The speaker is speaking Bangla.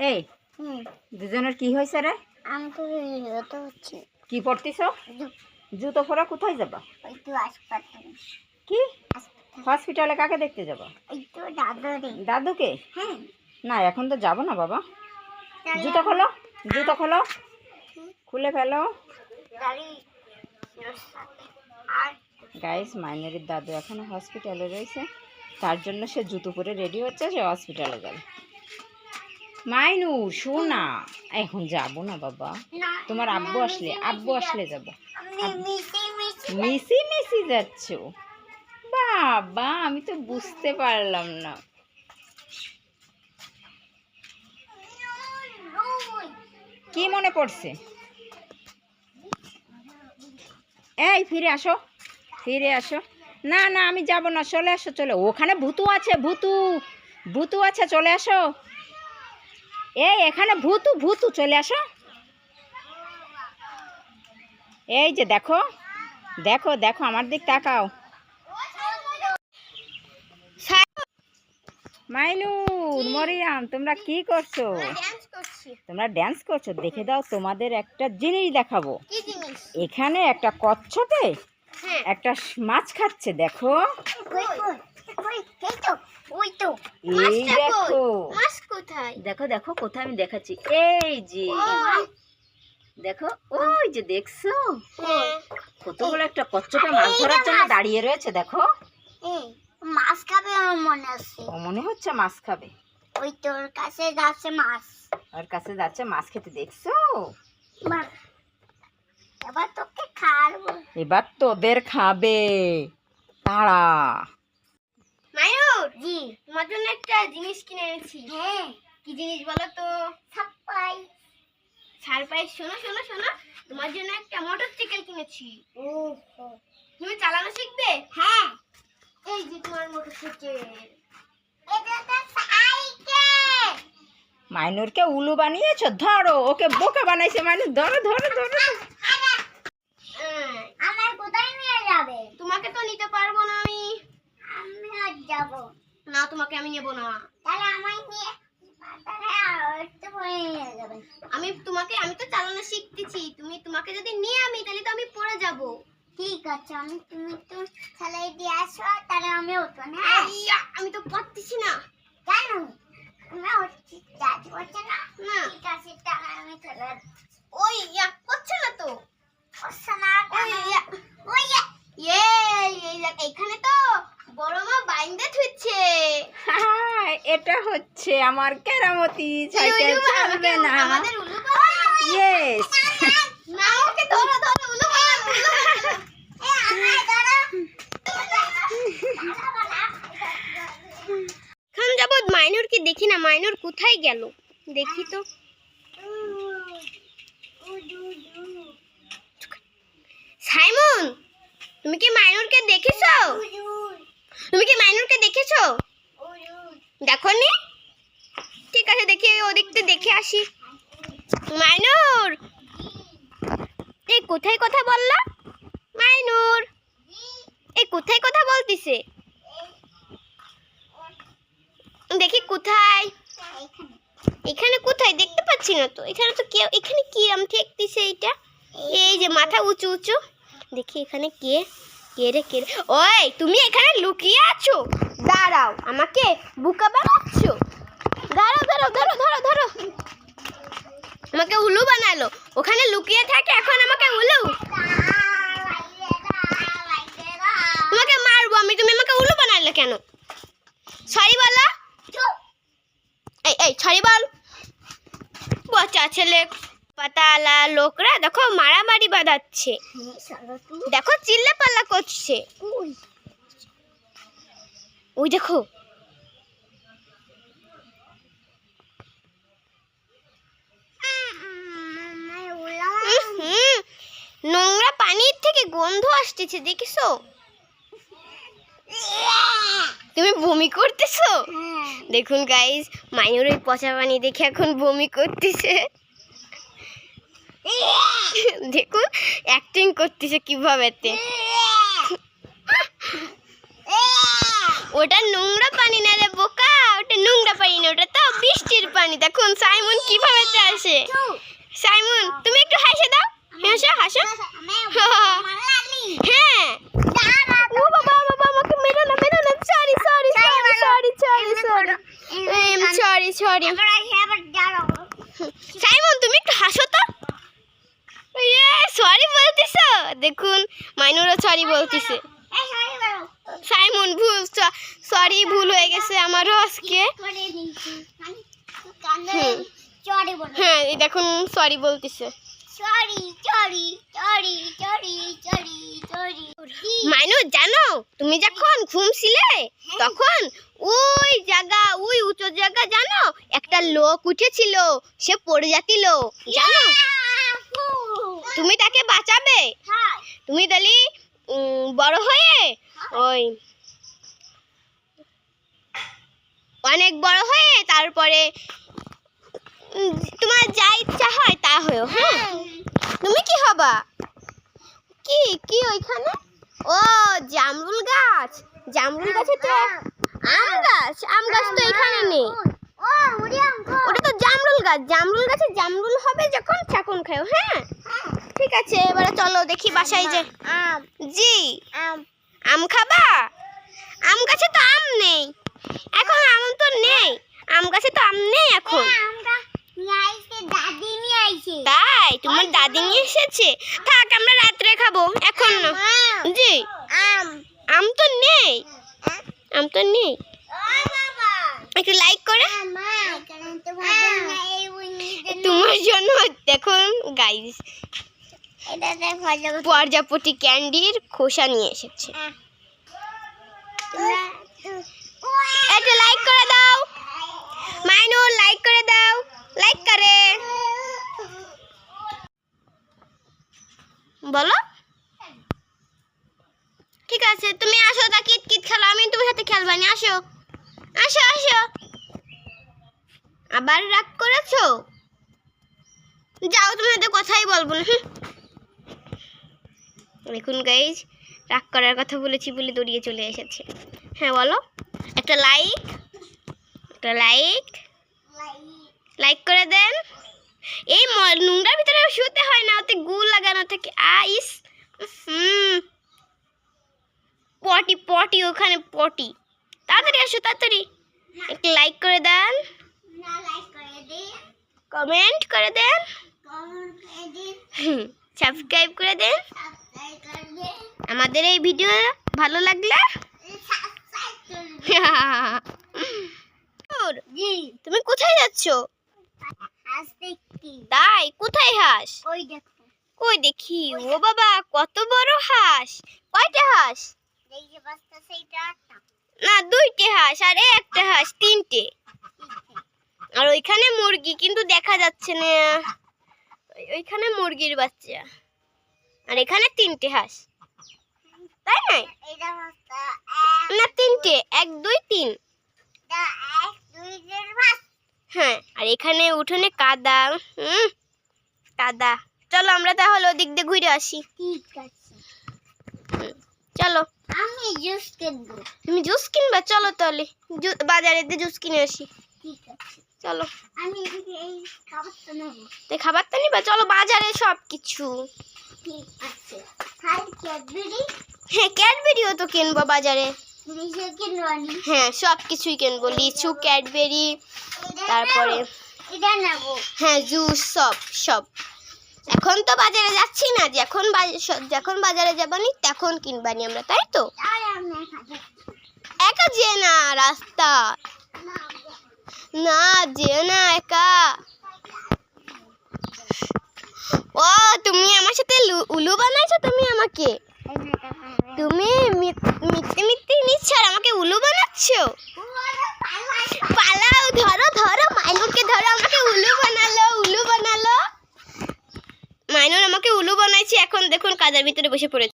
এই দুজনের কি হয়েছে রে? আমি তো হচ্ছে। কি পড়তিস জুতো পরা কোথায় যাবা? কি? হসপিটালে কাকে দেখতে যাবা? দাদুকে? হ্যাঁ। না এখন তো যাব না বাবা। জুতো খোলো জুতো খোলো। খুলে ফেলো। গাইস মাইনারির দাদু এখনও হসপিটালে রয়েছে। তার জন্য সে জুতো পরে রেডি হচ্ছে সে হসপিটালে যাবে। মাইনু শোনা। এখন যাব না বাবা। তোমার আব্বু আসলে আব্বু আসলে যাব। মিশি মিশি যাচ্ছ? বাবা আমি তো বুঝতে পারলাম না। কি মনে পড়ছে? এই ফিরে আসো। ফিরে আসো। না না আমি যাব না চলে আসো চলে। ওখানে ভুতু আছে ভুতু। ভূতু আছে চলে আসো। এই এখানে ভূতু ভূতু চলে আসো। এই যে দেখো দেখো দেখো আমার দিক তাকাও। মাইনুর মরিয়াম তোমরা কি করছ? তোমরা ড্যান্স করছ? দেখে দাও তোমাদের একটা জিনিস দেখাবো। এখানে একটা কচ্ছপে হ্যাঁ। একটা মাছ খাচ্ছে দেখো। ওই ওই তো এই দেখো। মাছ কোথায়? দেখো দেখো কোথায় আমি দেখাচ্ছি। এই যে দেখো ওই যে দেখছ? হ্যাঁ। কতগুলো একটা কচ্ছপে মাছ ধরার জন্য দাঁড়িয়ে রয়েছে দেখো। মাছ খাবে আমার মনে আছে। মনে হচ্ছে মাছ খাবে। ওই তোর কাছে যাচ্ছে মাছ। ওর কাছে যাচ্ছে মাছ খেতে দেখছ। এবার তোকে খাওয়াবো। এবার তোদের খাবে। তারা জি তোমার জন্য একটা জিনিস কিনে এনেছি। হ্যাঁ। কি জিনিস বলো তো? সারপ্রাইজ। সারপ্রাইজ শোনো শোনো শোনো। তোমার জন্য একটা মোটরসাইকেল কিনেছি। ও তুমি চালানো শিখবে? হ্যাঁ। এই যে তোমার তো সাইকেল। মাইনুরকে উলু বানিয়েছো? ধরো ওকে বোকা বানাইছে মাইনুর। ধরো ধরো ধরো। আমার কোথায় নিয়ে যাবে? তোমাকে তো নিতে পারব না আমি। আমি আর যাব। না তোমাকে আমি নেব না তাহলে আমায় নিয়ে আমি তোমাকে আমি তো চালানো শিখতেছি। তুমি তোমাকে যদি নিয়ে আমি তাহলে তো আমি পড়ে যাব। ঠিক আছে আমি তুমি তো চালাই দিয়ে আসো তাহলে আমি উঠবো না আমি তো পারতেছি না কেন তুমি উঠছি যাচ্ছি হচ্ছে না না ঠিক আছে তাহলে আমি চলে ওই ইয়া করছে না তো করছে না ওই ইয়া ওই ইয়া ইয়ে এই দেখ এখানে তো বড় মা বাইন্দে থুচ্ছে হাই, এটা হচ্ছে আমার কেরামতি সাইকেল চলবে না। ইয়েস যাবৎ মাইনুরকে দেখি না। মাইনুর কোথায় গেল? দেখি তো। সাইমন তুমি কি মাইনুরকে দেখেছ? তুমি কি মাইনুরকে দেখেছ? দেখো নি ঠিক আছে দেখি ওদিকতে দেখে আসি। মাইনুর! এই কোথায় কথা বললা? মাইনুর! এই কোথায় কথা বলতিছে? দেখি, কোথায়? এখানে কোথায়? দেখতে পাচ্ছি না তো। এখানে তো কেউ, এখানে কি আম ঠেকতিছে এইটা? এই যে মাথা উঁচু উঁচু। দেখি এখানে কে কে রে, কে ওই, তুমি এখানে লুকিয়ে আছো? দাঁড়াও, আমাকে বুকা বানাচ্ছ? দাঁড়াও দাঁড়াও ধরো ধরো ধরো। আমাকে উলু বানালো। ওখানে লুকিয়ে থাকে এখন আমাকে উলু। তোমাকে মারবো আমি তুমি আমাকে উলু বানালে কেন? সরি বলো। এই এই সরি বল। বচা ছেলে পাতালা লোকরা দেখো মারামারি বাঁধাচ্ছে। দেখো চিল্লা পাল্লা করছে ওই দেখো হুম নোংরা পানির থেকে গন্ধ আসতেছে দেখিছো তুমি বমি করতেছো দেখুন গাইস মায়ুর ওই পচা পানি দেখে এখন বমি করতেছে দেখুন অ্যাক্টিং করতেছে কিভাবেতে ওটা নোংরা পানি না রে বোকা ওটা নোংরা পানি না ওটা তো বৃষ্টির পানি দেখুন সাইমন কীভাবে আসে সাইমন তুমি একটু হাসে দাও হাসো হাসো হ্যাঁ ও বাবা বাবা আমাকে মেরো না মেরো না sorry sorry sorry sorry sorry sorry sorry. Sorry Simon তুমি একটু হাসো তো। সরি বলতেছো। দেখুন মাইনুরও সরি বলতেছে। সাইমন ভুল সরি ভুল হয়ে গেছে আমারও আজকে। হ্যাঁ এই দেখুন সরি বলতেছে। মাইনু জানো তুমি যখন ঘুমছিলে তখন ওই জায়গা ওই উঁচু জায়গা জানো একটা লোক উঠেছিল, সে পড়ে যাচ্ছিল। জানো? তুমি তাকে বাঁচাবে? তুমি তাহলে বড় হয়ে ওই অনেক বড় হয়ে তারপরে তোমার যা ইচ্ছা হয় তা হয়েও হ্যাঁ? তুমি কি হবা? কি কি ওইখানে? ও, জামরুল গাছ। জামরুল গাছে তো আম গাছ। আম গাছ তো এখানে নেই। ওটা তো জামরুল গাছ। জামরুল গাছে জামরুল হবে যখন তখন খাও হ্যাঁ? ঠিক আছে এবারে চলো দেখি বাসায় যে জি। আম। খাবা? আম গাছে তো আম নেই। এখন আম তো নেই। আম গাছে তো আম নেই এখন। আইছে তাই? তোমার দাদি নিয়ে এসেছে? থাক আমরা রাত্রে খাব। এখন না। জি। আম। আম তো নেই। আম তো নেই। একটু লাইক করে মা কারণ তোমার জন্য এই উইনি জন্য দেখুন গাইস এটাতে ক্যান্ডির খোসা নিয়ে এসেছে। তোমরা একটু লাইক করে দাও। মাইনু লাইক করে দাও। লাইক করে। বলো। ঠিক আছে তুমি আসো তা কিট কিট খেলো আমি তোমার সাথে খেলবা না আসো। আসো আসো। আবার রাগ করেছ? যাও তুমি সাথে কথাই বলব না। দেখুন গাইজ রাগ করার কথা বলেছি বলে দৌড়িয়ে চলে এসেছে। হ্যাঁ বলো। একটা লাইক একটা লাইক লাইক করে দেন। এই নোংরার ভিতরে শুতে হয় না ওতে গুল লাগানো থাকে। আইস। হুম। পটি পটি ওখানে পটি। তাড়াতাড়ি আসো তাড়াতাড়ি। একটা লাইক করে দেন। কমেন্ট করে দেন। সাবস্ক্রাইব করে দেন আমাদের এই ভিডিও ভালো লাগলে? তুমি কোথায় যাচ্ছ? তাই কোথায় হাঁস? কই দেখি? ও বাবা কত বড় হাঁস। কয়টা হাঁস? না দুইটে হাঁস আর একটা হাঁস তিনটে। আর ওইখানে মুরগি কিন্তু দেখা যাচ্ছে না। ওইখানে মুরগির বাচ্চা। আর এখানে তিনটে হাঁস। তাই নাই? না তিনটে। এক দুই তিন। হ্যাঁ আর এখানে উঠোনে কাদা হুম কাদা। চলো আমরা তাহলে ওদিক দিয়ে ঘুরে আসি। ঠিক আছে। চলো। আমি জুস কিনবো। তুমি জুস কিনবা? চলো তাহলে। বাজারে দিয়ে জুস কিনে আসি। ঠিক আছে। চলো। আমি এই খাবারটা নেব। তো নিবা? চলো বাজারে সব কিছু ঠিক আছে। খাই ক্যাডবেরি? হ্যাঁ ক্যাডবেরিও তো কিনবো বাজারে। হ্যাঁ সব কিছুই কিনবো। লিচু ক্যাডবেরি তারপরে হ্যাঁ জুস সব সব। এখন তো বাজারে যাচ্ছি না। যখন যখন বাজারে যাবানি তখন কিনবানি আমরা তাই তো? একা যে না রাস্তা। না যে না একা। ও, তুমি আমার সাথে উলু বানাইছো তুমি আমাকে? তুমি মিথ্যে মিথ্যে নিচ্ছ আর আমাকে উলু বানাচ্ছো? পালাও, ধরো ধরো মাইনুরকে ধরো, আমাকে উলু বানালো উলু বানালো। মাইনুর আমাকে উলু বানাইছে, এখন দেখুন কাদার ভিতরে বসে পড়েছে।